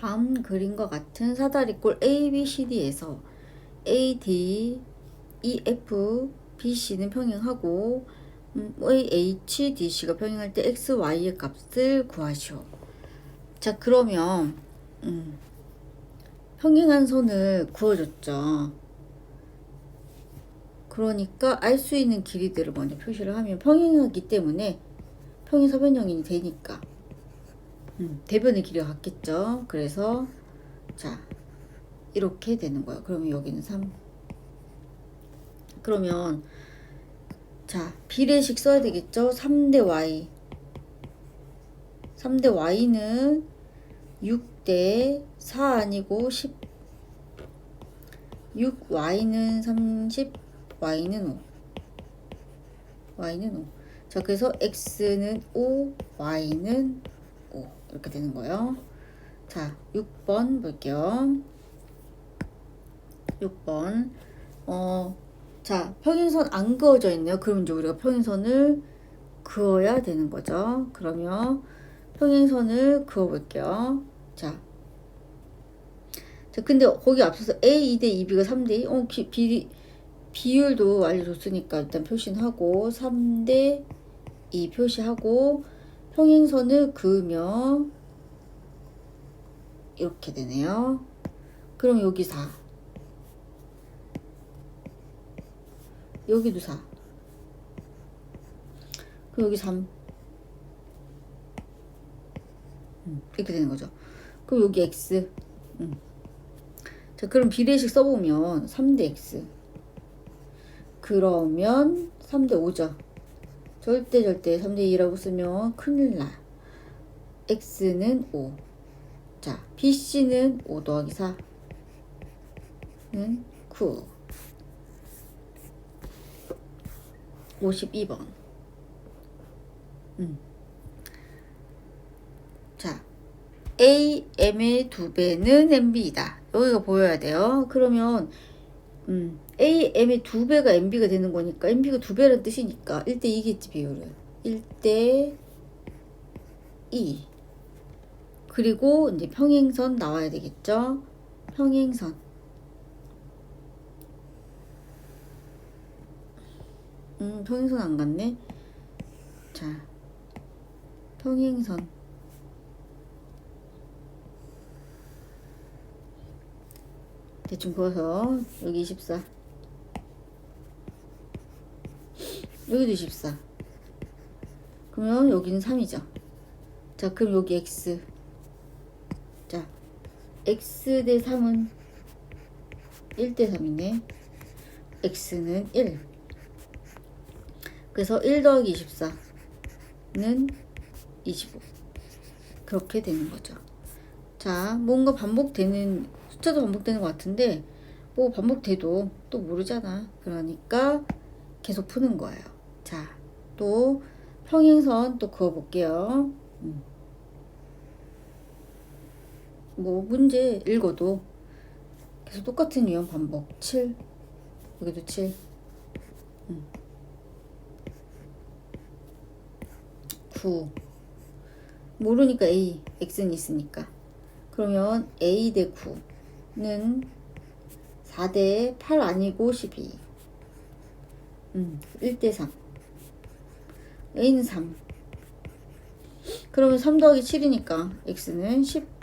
다음 그림과 같은 사다리꼴 ABCD에서 AD, EF, BC는 평행하고 음, HDC가 평행할 때 X, Y의 값을 구하시오. 자 그러면 음, 평행한 선을 그어줬죠. 그러니까 알 수 있는 길이들을 먼저 표시를 하면 평행하기 때문에 평행사변형이 되니까 음, 대변의 길이가 같겠죠. 그래서 자 이렇게 되는 거예요. 그러면 여기는 3 그러면 자 비례식 써야 되겠죠. 3대 y 3대 y는 6대 4 아니고 10 6y는 30 y는 5 y는 5 자 그래서 x는 5 y는 5 이렇게 되는 거예요. 자 6번 볼게요. 6번. 어, 자 평행선 안 그어져 있네요. 그럼 이제 우리가 평행선을 그어야 되는 거죠. 그러면 평행선을 그어 볼게요. 자. 자, 근데 거기 앞서서 A 2대 2B가 3대 2. 어, 기, 비, 비율도 알려줬으니까 일단 표시는 하고 3대 2 표시하고 평행선을 그으면 이렇게 되네요. 그럼 여기 4. 여기도 4. 그럼 여기 3. 음, 이렇게 되는 거죠. 그럼 여기 X. 음. 자, 그럼 비례식 써보면 3대 X. 그러면 3대 5죠. 절대 절대 3대 2라고 쓰면 큰일 나. X는 5. 자, BC는 5 더하기 4는 9. 52번. 음. 자, AM의 두 배는 MB이다. 여기가 보여야 돼요. 그러면 음, AM의 두 배가 MB가 되는 거니까 MB가 두 배라는 뜻이니까 1대 2겠지 비율은. 1대 2. 그리고 이제 평행선 나와야 되겠죠? 평행선. 음, 평행선 안 갔네. 자, 평행선. 대충 그어서 여기 24 여기도 24 그러면 여기는 3이죠. 자 그럼 여기 x. 자 x 대 3은 1 대 3이네. X는 1 그래서 1 더하기 24는 25 그렇게 되는 거죠 자 뭔가 반복되는 숫자도 반복되는 것 같은데 뭐 반복돼도 또 모르잖아. 그러니까 계속 푸는 거예요. 자, 또 평행선 또 그어볼게요. 음. 뭐 문제 읽어도 계속 똑같은 유형 반복. 7 여기도 7 음. 9 모르니까 A, X는 있으니까 그러면 A 대 9는 4대 8 아니고 12. 음, 1대 3. A는 3. 그러면 3 더하기 7이니까 X는 10. 자,